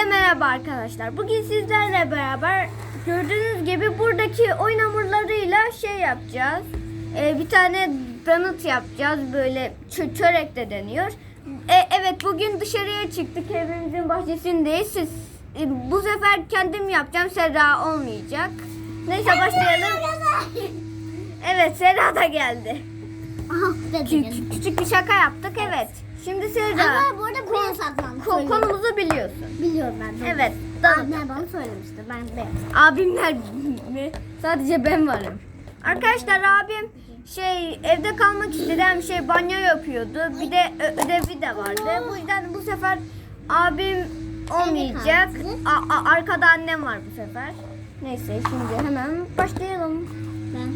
Hepinize merhaba arkadaşlar. Bugün sizlerle beraber gördüğünüz gibi buradaki oyun hamurlarıyla şey yapacağız. Ee, bir tane donut yapacağız. Böyle çö- çörek de deniyor. E, evet bugün dışarıya çıktık. Evimizin bahçesindeyiz. Siz, e, bu sefer kendim yapacağım. Serra olmayacak. Neyse başlayalım. Evet Serra da geldi. Aha Kü- dedim. kü- küçük bir şaka yaptık. Evet. Şimdi Serra Ama bu arada beyaz saklandı. ko- konumuzu biliyorsun. Biliyorum ben. de. Evet. Annem bana söylemişti. Ben beyaz. Abimler mi? Sadece ben varım. Arkadaşlar abim şey evde kalmak istedi hem şey banyo yapıyordu. Bir de ödevi de vardı. Bu yüzden bu sefer abim olmayacak. A- a- arkada annem var bu sefer. Neyse şimdi hemen başlayalım. Ben.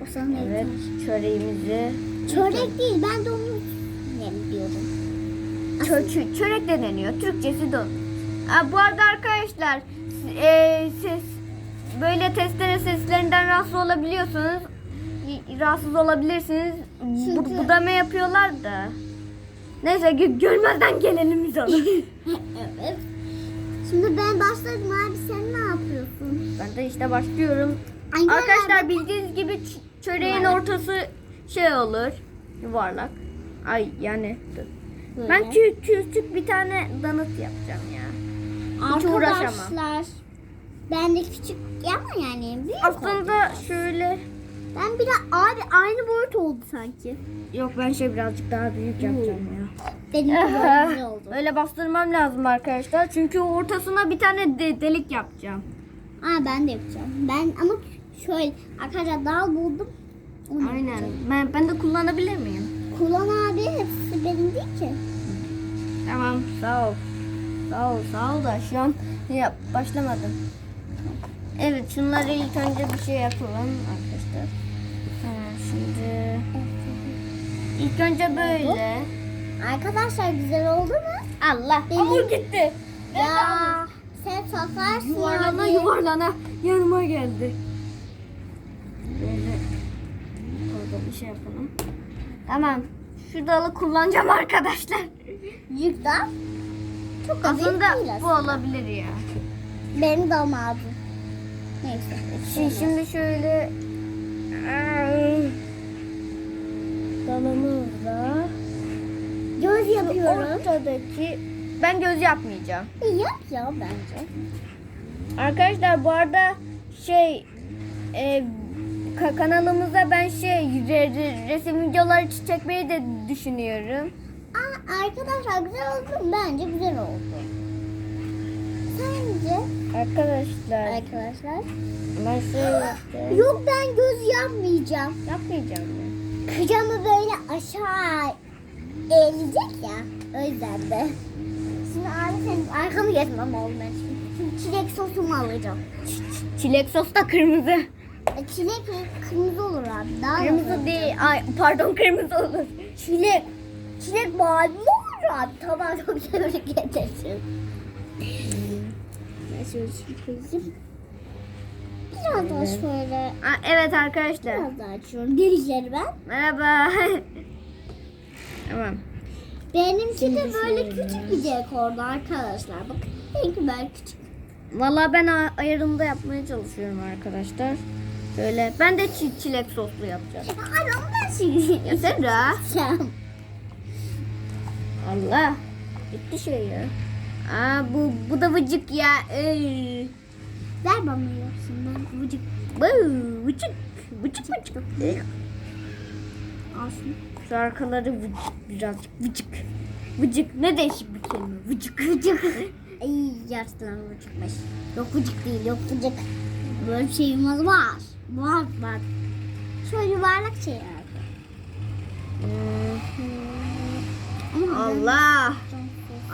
O Evet çöreğimizi. Çörek değil. Ben de onu ne diyorum. Çö- çö- çörek de deniyor. Türkçesi don. Aa, bu arada arkadaşlar e, ses böyle testere seslerinden rahatsız olabiliyorsunuz. Rahatsız olabilirsiniz. Bu, Çünkü- budama yapıyorlar da. Neyse gö- görmezden gelelim biz onu. evet. Şimdi ben başladım abi. Sen ne yapıyorsun? ben de işte başlıyorum. Ay, Arkadaşlar abi. bildiğiniz gibi çöreğin Yuvarlak. ortası şey olur. Yuvarlak. Ay yani. dur. Böyle. Ben kü- küçük bir tane donut yapacağım ya. hiç uğraşamam. Arkadaşlar. Ben de küçük yapma yani. Büyük oldu. Aslında şöyle Ben bir de abi aynı boyut oldu sanki. yok ben şey birazcık daha büyük yapacağım ya. Benim güzel oldu. Öyle bastırmam lazım arkadaşlar. Çünkü ortasına bir tane de- delik yapacağım. Aa ben de yapacağım. Ben ama şöyle arkadaşlar dal buldum. Onu Aynen. yapacağım. Ben, ben de kullanabilir miyim? Kullan abi hepsi benim değil ki. Tamam. Sağ ol. Sağ ol. Sağ ol da şu an yap, başlamadım. Evet şunları ilk önce bir şey yapalım arkadaşlar. Ha, şimdi ilk önce böyle. Arkadaşlar güzel oldu mu? Allah. Benim- Hamur gitti. Ya sen satarsın Yuvarlana abi. yuvarlana yanıma geldi. Böyle orada bir şey yapalım. Tamam. Şu dalı kullanacağım arkadaşlar. Yük dal. Çok büyük Aslında değil bu aslında. olabilir ya. Benim dalım abi. Neyse. Şimdi, şimdi şöyle dalımızla Göz yapıyorum. ortadaki ben göz yapmayacağım. İyi yap ya bence. Arkadaşlar bu arada şey e, kanalımıza ben şey re- re- resim videoları çekmeyi de düşünüyorum. Aa, arkadaşlar güzel oldu mu? Bence güzel oldu. Sence? Arkadaşlar Arkadaşlar. ben şey. Yok ben göz yapmayacağım. Yapmayacağım ya. Kıcamı böyle aşağı eğilecek ya. O yüzden de. Şimdi abi senin arkamı geçmem oldu ben şimdi. Çilek sosumu alacağım. Çilek sos da kırmızı. E, Çilek kırmızı olur abi. Daha Kırmızı değil. Ay pardon kırmızı olur. Çilek. Çilek mavi mi olur abi? Tamam çok tebrik ederim. Ben şöyle çıkayım. Biraz daha şöyle. Aa, evet arkadaşlar. Biraz daha açıyorum. Delikleri ben. Merhaba. tamam. Benimki de böyle küçük bir oldu arkadaşlar. Bakın benimki böyle küçük. Vallahi ben ayarında yapmaya çalışıyorum arkadaşlar. Böyle ben de çi- çilek soslu yapacağım. Abi ama ben Serra. yapacağım. Allah. Bitti şey ya. Aa bu bu da vıcık ya. Ey. Ver bana yapsın ben vıcık vıcık. Vıcık vıcık. alsın. Şu arkaları vıcık birazcık vıcık. Vıcık ne değişik bir kelime. Vıcık. Vıcık. Ay gerçekten vıcıkmış. Yok vıcık değil yok vıcık. Böyle bir şeyimiz var. Var var. Şöyle yuvarlak şey Allah.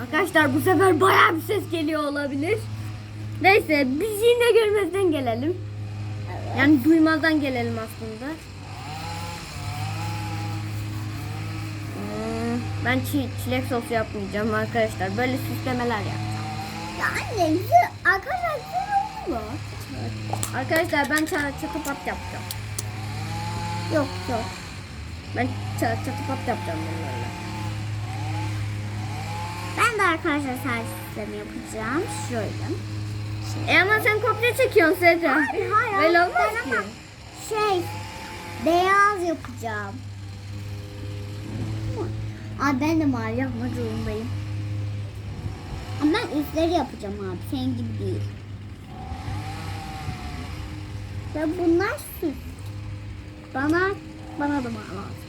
Arkadaşlar bu sefer bayağı bir ses geliyor olabilir. Neyse biz yine görmezden gelelim. Evet. Yani duymazdan gelelim aslında. Hmm, Ben çi- çilek sosu yapmayacağım arkadaşlar. Böyle süslemeler yapacağım. Ya anne güzel. Arkadaşlar oldu mu? Arkadaşlar ben ça- çatı pat yapacağım. Yok yok. Ben ça- çatı pat yapacağım bunlarla. Ben de arkadaşlar servis sistemi yapacağım. Şöyle. E ama sen kopya çekiyorsun Serra. Hayır, hayır. Böyle olmaz Ben ki. ama Şey, beyaz yapacağım. Abi ben de mavi yapmak zorundayım. Ama ben üstleri yapacağım abi. Senin gibi değil. Ve bunlar süs. Bana, bana da lazım.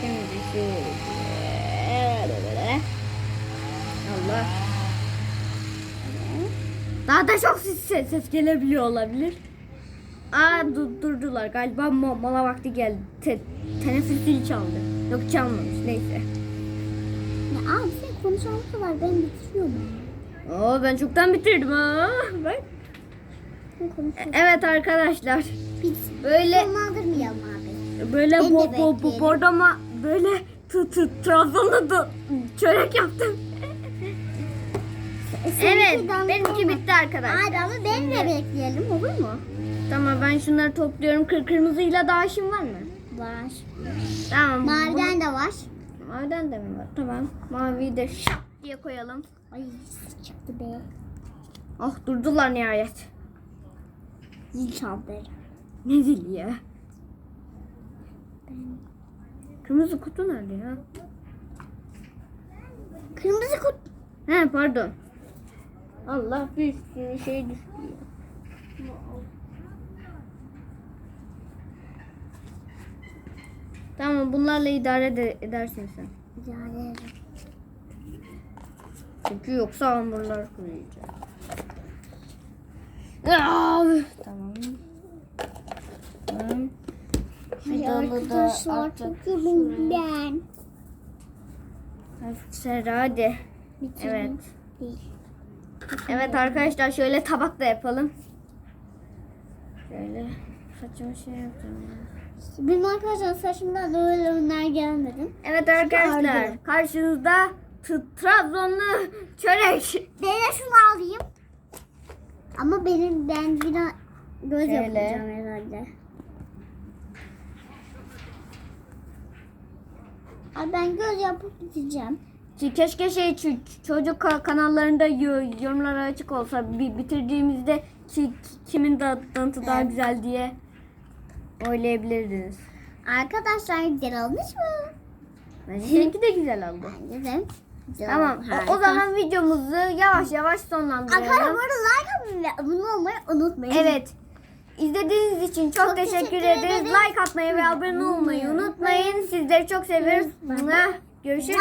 Şimdi böyle. Allah. Daha da çok ses, ses, gelebiliyor olabilir. Aa du- durdular galiba mo- mola vakti geldi. Te, teneffüs zili çaldı. Yok çalmamış neyse. Ya abi sen konuşana kadar ben bitiriyorum. Oo ben çoktan bitirdim ha. Bak. Konuşuyorsun. Evet arkadaşlar. Bit. Böyle Sonlandırmayalım abi. böyle bo bo bo böyle tı tı Trabzon'da da çörek yaptım. Evet benimki bitti arkadaşlar. Abi ama ben de bekleyelim olur mu? Tamam ben şunları topluyorum. Kır kırmızıyla daha işim var mı? Var. Tamam. Maviden de var. Maviden de mi var? Tamam. Maviyi de şap diye koyalım. Ay çıktı be. Oh durdular nihayet. Zil çaldı. Ne dili ya? Kırmızı kutu nerede ya? Kırmızı kut. He pardon. Allah bir sürü şey düştü ya. Tamam bunlarla idare ede- edersin sen. Yani Çünkü yoksa hamurlar kuruyacak. Tamam. Tamam. Da arkadaşlar çok yoruldum ben. Hadi. Bitirdim. Evet. Değil. Evet arkadaşlar şöyle tabak da yapalım. Şöyle saçımı şey yapacağım. Benim arkadaşlar saçımdan da öyle önler gelmedi. Evet arkadaşlar karşınızda Trabzonlu çörek. Ben de şunu alayım. Ama benim ben biraz göz Şöyle. yapacağım herhalde. Abi ben göz yapıp bitireceğim. Ki- Keşke şey çocuk ka- kanallarında yo- yorumlara açık olsa bi- bitirdiğimizde ki, ki- kimin da dansı daha Evet. güzel diye oylayabilirdiniz. Arkadaşlar güzel olmuş mu? Seninki de güzel oldu. Bence de. Güzel Tamam o, o zaman videomuzu yavaş yavaş Arkadaşlar sonlandıralım. bu arada like atmayı ve abone olmayı unutmayın. Evet. İzlediğiniz için çok, Çok teşekkür, teşekkür ederiz. ederiz. Like atmayı ve abone olmayı unutmayın. Sizleri çok seviyoruz. Görüşürüz.